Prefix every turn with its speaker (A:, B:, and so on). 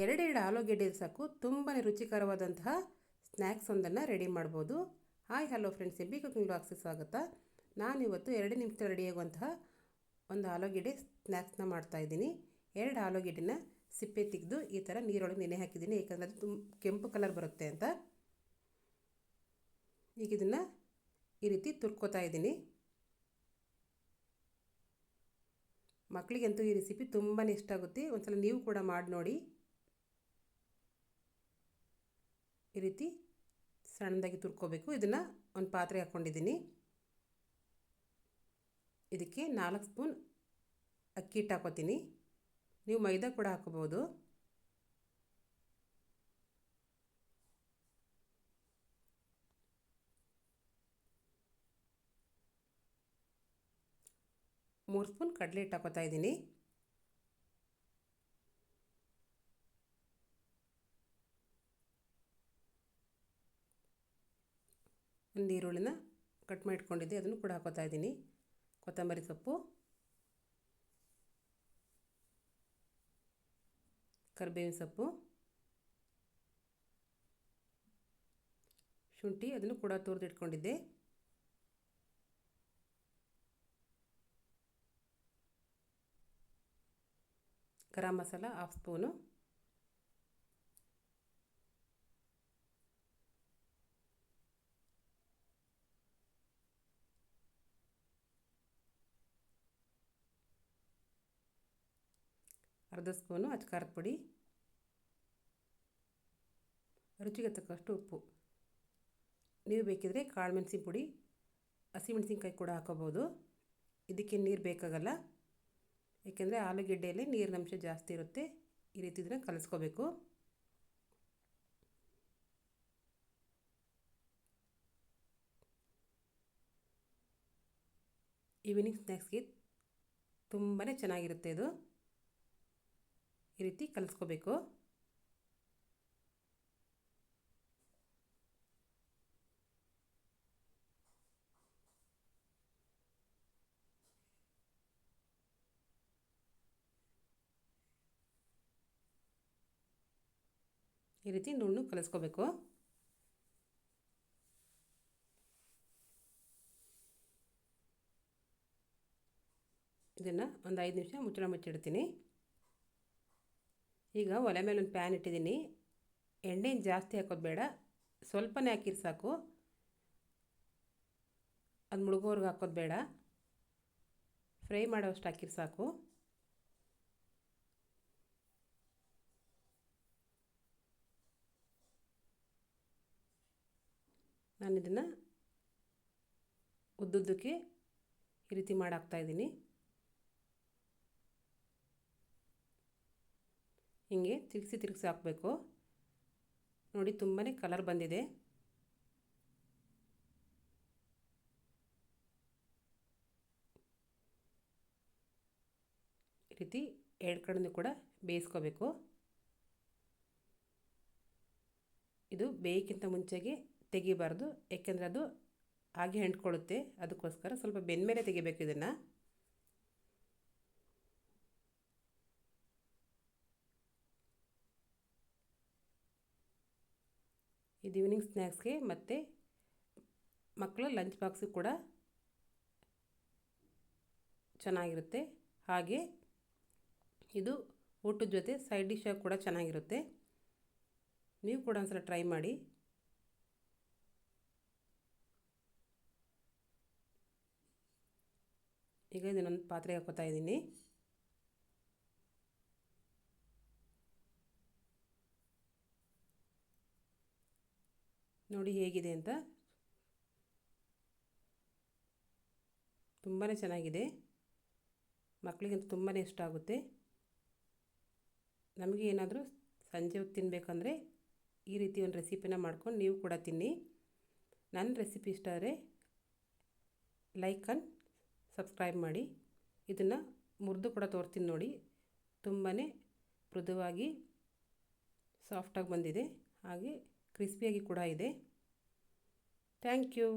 A: ಎರಡೆರಡು ಆಲೂಗೆಡ್ಡೆ ಸಾಕು. ತುಂಬಾ ರುಚಿಕರವಾದಂತಹ ಸ್ನ್ಯಾಕ್ಸ್ ಒಂದನ್ನು ರೆಡಿ ಮಾಡ್ಬೋದು. ಹಾಯ್, ಹಲೋ ಫ್ರೆಂಡ್ಸ್ ಎಬ್ಬಿ ಕುಕಿಂಗ್ ಬಾಕ್ಸಿಗೆ ಸ್ವಾಗತ. ನಾನಿವತ್ತು ಎರಡು ನಿಮಿಷ ರೆಡಿಯಾಗುವಂತಹ ಒಂದು ಆಲೂಗೆಡ್ಡೆ ಸ್ನ್ಯಾಕ್ಸ್ನ ಮಾಡ್ತಾಯಿದ್ದೀನಿ ಎರಡು ಆಲೂಗೆಡ್ಡೆನ ಸಿಪ್ಪೆ ತೆಗೆದು ಈ ಥರ ನೀರೊಳಗೆ ನೆನೆ ಹಾಕಿದ್ದೀನಿ, ಏಕೆಂದರೆ ಅದು ತುಂಬ ಕೆಂಪು ಕಲರ್ ಬರುತ್ತೆ ಅಂತ. ಈಗ ಇದನ್ನು ಈ ರೀತಿ ತುರ್ಕೋತಾ ಇದ್ದೀನಿ. ಮಕ್ಕಳಿಗಂತೂ ಈ ರೆಸಿಪಿ ತುಂಬಾ ಇಷ್ಟ ಆಗುತ್ತೆ. ಒಂದ್ಸಲ ನೀವು ಕೂಡ ಮಾಡಿ ನೋಡಿ. ಈ ರೀತಿ ಸಣ್ಣದಾಗಿ ತುರ್ಕೋಬೇಕು. ಇದನ್ನು ಒಂದು ಪಾತ್ರೆ ಹಾಕ್ಕೊಂಡಿದ್ದೀನಿ ಇದಕ್ಕೆ ನಾಲ್ಕು ಸ್ಪೂನ್ ಅಕ್ಕಿ ಹಿಟ್ಟು ಹಾಕೋತೀನಿ. ನೀವು ಮೈದಾ ಕೂಡ ಹಾಕೋಬೋದು ಮೂರು ಸ್ಪೂನ್ ಕಡಲೆ ಹಿಟ್ಟು ಹಾಕೋತಾ ಇದ್ದೀನಿ. ಒಂದು ಈರುಳ್ಳಿನ ಕಟ್ ಮಾಡಿಟ್ಕೊಂಡಿದ್ದೆ ಅದನ್ನು ಕೂಡ ಹಾಕೋತಾ ಇದ್ದೀನಿ. ಕೊತ್ತಂಬರಿ ಸೊಪ್ಪು, ಕರಿಬೇವಿನ ಸೊಪ್ಪು, ಶುಂಠಿ ಅದನ್ನು ಕೂಡ ತುರಿದಿಟ್ಕೊಂಡಿದ್ದೆ. ಗರಂ ಮಸಾಲ ಹಾಫ್ ಸ್ಪೂನು ಅರ್ಧ ಸ್ಪೂನು ಅಚ್ಕಾರದ ಪುಡಿ. ರುಚಿಗೆ ತಕ್ಕಷ್ಟು ಉಪ್ಪು. ನೀವು ಬೇಕಿದ್ರೆ ಕಾಳು ಮೆಣಸಿನ ಪುಡಿ ಹಸಿಮೆಣಸಿನ್ಕಾಯಿ ಕೂಡ ಹಾಕೋಬೋದು. ಇದಕ್ಕೆ ನೀರು ಬೇಕಾಗಲ್ಲ. ಏಕೆಂದರೆ ಆಲೂಗೆಡ್ಡೆಯಲ್ಲಿ ನೀರಿನ ಅಂಶ ಜಾಸ್ತಿ ಇರುತ್ತೆ. ಈ ರೀತಿ ಇದನ್ನು ಕಲಿಸ್ಕೋಬೇಕು. ಈವ್ನಿಂಗ್ ಸ್ನ್ಯಾಕ್ಸ್ಗೆ ತುಂಬಾ ಚೆನ್ನಾಗಿರುತ್ತೆ ಇದು. ಈ ರೀತಿ ಕಲಿಸ್ಕೋಬೇಕು. ಈ ರೀತಿ ನುಣ್ಣು ಕಲಿಸ್ಕೋಬೇಕು. ಇದನ್ನು ಒಂದು ಐದು ನಿಮಿಷ ಮುಚ್ಚಳ ಮುಚ್ಚಿಡ್ತೀನಿ. ಈಗ ಒಲೆ ಮೇಲೆ ಒಂದು ಪ್ಯಾನ್ ಇಟ್ಟಿದ್ದೀನಿ. ಎಣ್ಣೆನ ಜಾಸ್ತಿ ಹಾಕೋದು ಬೇಡ. ಸ್ವಲ್ಪನೇ ಹಾಕಿರಿ ಸಾಕು. ಅದು ಮುಳುಗೋರ್ಗೆ ಹಾಕೋದು ಬೇಡ. ಫ್ರೈ ಮಾಡೋವಷ್ಟು ಹಾಕಿರಿ ಸಾಕು. ನಾನು ಇದನ್ನು ಉದ್ದುದ್ದಕ್ಕೆ ಈ ರೀತಿ ಮಾಡಾಕ್ತಾಯಿದ್ದೀನಿ ಹೀಗೆ ತಿರುಗಿಸಿ ತಿರುಗಿಸಿ ಹಾಕಬೇಕು. ನೋಡಿ ತುಂಬಾ ಕಲರ್ ಬಂದಿದೆ. ಈ ರೀತಿ ಎರಡು ಕಡೆಯೂ ಕೂಡ ಬೇಯಿಸ್ಕೋಬೇಕು. ಇದು ಬೇಯಕ್ಕಿಂತ ಮುಂಚೆಗೆ ತೆಗಿಬಾರ್ದು ಏಕೆಂದರೆ ಅದು ಹಾಗೆ ಅಂಟ್ಕೊಳ್ಳುತ್ತೆ. ಅದಕ್ಕೋಸ್ಕರ ಸ್ವಲ್ಪ ಬೆಂದಮೇಲೆ ತೆಗಿಬೇಕು ಇದನ್ನು. ಇದು ಈವ್ನಿಂಗ್ ಸ್ನ್ಯಾಕ್ಸ್ಗೆ ಮತ್ತು ಮಕ್ಕಳ ಲಂಚ್ ಬಾಕ್ಸು ಕೂಡ ಚೆನ್ನಾಗಿರುತ್ತೆ. ಹಾಗೆ ಇದು ಊಟದ ಜೊತೆ ಸೈಡ್ ಡಿಶಾಗಿ ಕೂಡ ಚೆನ್ನಾಗಿರುತ್ತೆ. ನೀವು ಕೂಡ ಒಂದ್ಸಲ ಟ್ರೈ ಮಾಡಿ. ಈಗ ಇದನ್ನೊಂದು ಪಾತ್ರೆಗೆ ಹಾಕೋತಾ ಇದ್ದೀನಿ. ನೋಡಿ ಹೇಗಿದೆ ಅಂತ. ತುಂಬಾ ಚೆನ್ನಾಗಿದೆ. ಮಕ್ಕಳಿಗಂತೂ ತುಂಬಾ ಇಷ್ಟ ಆಗುತ್ತೆ. ನಮಗೆ ಏನಾದರೂ ಸಂಜೆ ಹೊತ್ತು ತಿನ್ನಬೇಕಂದ್ರೆ ಈ ರೀತಿ ಒಂದು ರೆಸಿಪಿನ ಮಾಡ್ಕೊಂಡು ನೀವು ಕೂಡ ತಿನ್ನಿ. ನನ್ನ ರೆಸಿಪಿ ಇಷ್ಟ ಆದರೆ ಲೈಕ್ ಆ್ಯಂಡ್ ಸಬ್ಸ್ಕ್ರೈಬ್ ಮಾಡಿ. ಇದನ್ನು ಮುರಿದು ಕೂಡ ತೋರ್ತೀನಿ ನೋಡಿ. ತುಂಬಾ ಮೃದುವಾಗಿ ಸಾಫ್ಟಾಗಿ ಬಂದಿದೆ. ಹಾಗೆ ಕ್ರಿಸ್ಪಿಯಾಗಿ ಕೂಡ ಇದೆ. Thank you.